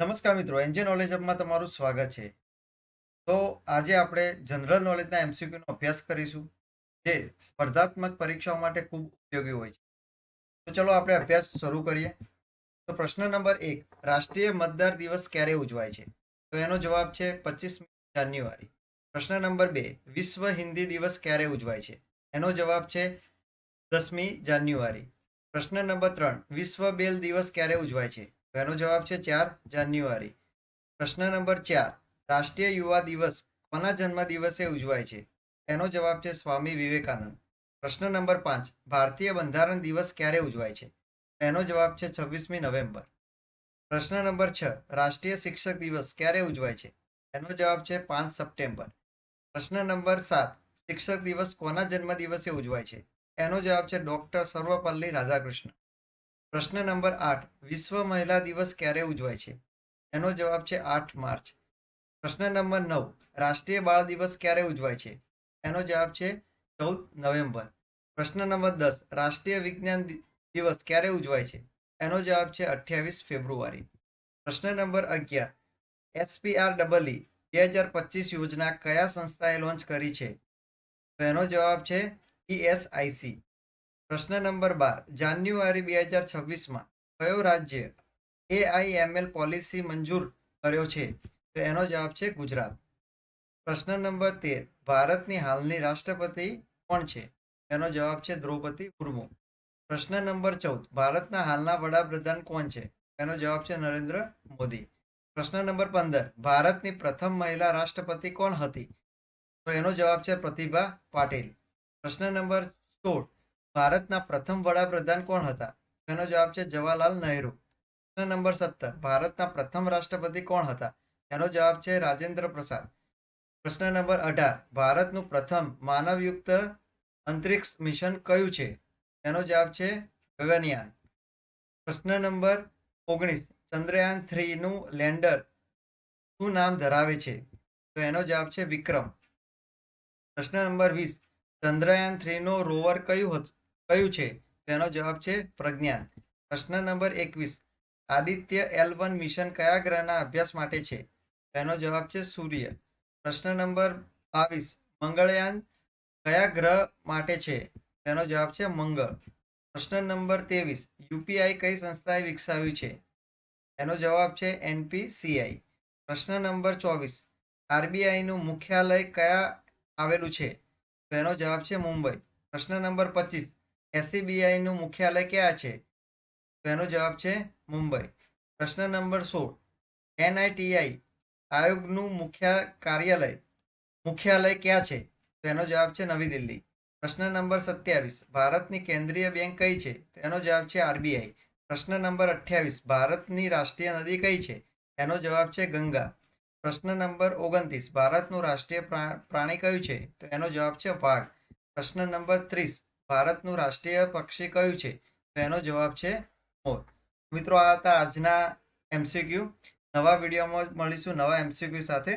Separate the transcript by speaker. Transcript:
Speaker 1: નમસ્કાર મિત્રો NJ knowledge હબમાં તમારું સ્વાગત છે. તો આજે આપણે જનરલ નોલેજના એમસીક્યુનો અભ્યાસ કરીશું, જે સ્પર્ધાત્મક પરીક્ષાઓ માટે ખૂબ ઉપયોગી હોય છે. તો ચલો આપણે અભ્યાસ શરૂ કરીએ. તો પ્રશ્ન નંબર એક, રાષ્ટ્રીય મતદાર દિવસ ક્યારે ઉજવાય છે? તો એનો જવાબ છે પચીસમી જાન્યુઆરી. પ્રશ્ન નંબર બે, વિશ્વ હિન્દી દિવસ ક્યારે ઉજવાય છે? એનો જવાબ છે દસમી જાન્યુઆરી. પ્રશ્ન નંબર ત્રણ, વિશ્વ બેલ દિવસ ક્યારે ઉજવાય છે? એનો જવાબ છે ચાર જાન્યુઆરી. પ્રશ્ન નંબર ચાર. રાષ્ટ્રીય યુવા દિવસ કોના જન્મ દિવસે ઉજવાય છે? એનો જવાબ છે સ્વામી વિવેકાનંદ. પ્રશ્ન નંબર પાંચ. ભારતીય બંધારણ દિવસ ક્યારે ઉજવાય છે? એનો જવાબ છે છવ્વીસમી નવેમ્બર. પ્રશ્ન નંબર છ. રાષ્ટ્રીય શિક્ષક દિવસ ક્યારે ઉજવાય છે? એનો જવાબ છે પાંચ સપ્ટેમ્બર. પ્રશ્ન નંબર સાત. શિક્ષક દિવસ કોના જન્મ દિવસે ઉજવાય છે? એનો જવાબ છે ડોક્ટર સર્વપલ્લી રાધાકૃષ્ણ. પ્રશ્ન નંબર આઠ, વિશ્વ મહિલા દિવસ ક્યારે ઉજવાય છે? એનો જવાબ છે આઠ માર્ચ. પ્રશ્ન નંબર નવ, રાષ્ટ્રીય બાળ દિવસ ક્યારે ઉજવાય છે? એનો જવાબ છે ચૌદ નવેમ્બર. પ્રશ્ન નંબર દસ, રાષ્ટ્રીય વિજ્ઞાન દિવસ ક્યારે ઉજવાય છે? એનો જવાબ છે અઠ્યાવીસ ફેબ્રુઆરી. પ્રશ્ન નંબર અગિયાર એસપીઆર ડબલઈ બે હજાર પચીસ યોજના કયા સંસ્થાએ લોન્ચ કરી છે? તો એનો જવાબ છે ઈએસઆઈસી પ્રશ્ન નંબર બાર. જાન્યુઆરી બે હજાર છવ્વીસમાં કયો રાજ્ય એઆઈએમએલ પોલિસી મંજૂર કર્યો છે? તો એનો જવાબ છે ગુજરાત. પ્રશ્ન નંબર તેર. ભારતની હાલની રાષ્ટ્રપતિ કોણ છે? એનો જવાબ છે દ્રૌપદી મુર્મુ. પ્રશ્ન નંબર ચૌદ. ભારતના હાલના વડાપ્રધાન કોણ છે? એનો જવાબ છે નરેન્દ્ર મોદી. પ્રશ્ન નંબર પંદર. ભારતની પ્રથમ મહિલા રાષ્ટ્રપતિ કોણ હતી? તો એનો જવાબ છે પ્રતિભા પાટીલ. પ્રશ્ન નંબર સોળ. ભારતના પ્રથમ વડાપ્રધાન કોણ હતા? તેનો જવાબ છે જવાહરલાલ નહેરુ. પ્રશ્ન નંબર સત્તર. ભારતના પ્રથમ રાષ્ટ્રપતિ કોણ હતા? તેનો જવાબ છે રાજેન્દ્ર પ્રસાદ. પ્રશ્ન નંબર અઢાર. ભારતનું પ્રથમ માનવયુક્ત અંતરિક્ષ મિશન કયું છે? તેનો જવાબ છે ગગનયાન. પ્રશ્ન નંબર ઓગણીસ. ચંદ્રયાન થ્રીનું લેન્ડર શું નામ ધરાવે છે? તો એનો જવાબ છે વિક્રમ. પ્રશ્ન નંબર વીસ. ચંદ્રયાન થ્રીનો રોવર કયું હતું કયું છે? તેનો જવાબ છે પ્રજ્ઞાન. પ્રશ્ન નંબર એકવીસ. આદિત્ય એલ વન મિશન કયા ગ્રહના અભ્યાસ માટે છે? તેનો જવાબ છે સૂર્ય. પ્રશ્ન નંબર બાવીસ. મંગળયાન કયા ગ્રહ માટે છે? તેનો જવાબ છે મંગળ. પ્રશ્ન નંબર ત્રેવીસ. યુપીઆઈ કઈ સંસ્થાએ વિકસાવ્યું છે? એનો જવાબ છે એનપીસીઆઈ. પ્રશ્ન નંબર ચોવીસ. આરબીઆઈનું મુખ્યાલય કયા આવેલું છે? તેનો જવાબ છે મુંબઈ. પ્રશ્ન નંબર પચીસ. એસસીબીઆઈનું મુખ્યાલય ક્યાં છે? તો એનો જવાબ છે મુંબઈ. પ્રશ્ન નંબર સોળ. એનઆઈટીઆઈ આયોગનું મુખ્ય કાર્યાલય મુખ્યાલય ક્યાં છે? તો એનો જવાબ છે નવી દિલ્હી. પ્રશ્ન નંબર સત્યાવીસ. ભારતની કેન્દ્રીય બેંક કઈ છે? તેનો જવાબ છે આરબીઆઈ. પ્રશ્ન નંબર અઠ્યાવીસ. ભારતની રાષ્ટ્રીય નદી કઈ છે? એનો જવાબ છે ગંગા. પ્રશ્ન નંબર ઓગણત્રીસ. ભારતનું રાષ્ટ્રીય પ્રા- પ્રાણી કયું છે? તો એનો જવાબ છે વાઘ. પ્રશ્ન નંબર ત્રીસ. ભારતનું રાષ્ટ્રીય પક્ષી કયું છે? તો એનો જવાબ છે મોર. મિત્રો, આ હતા આજના એમસીક્યુ. નવા વિડીયોમાં મળીશું નવા એમસીક્યુ સાથે.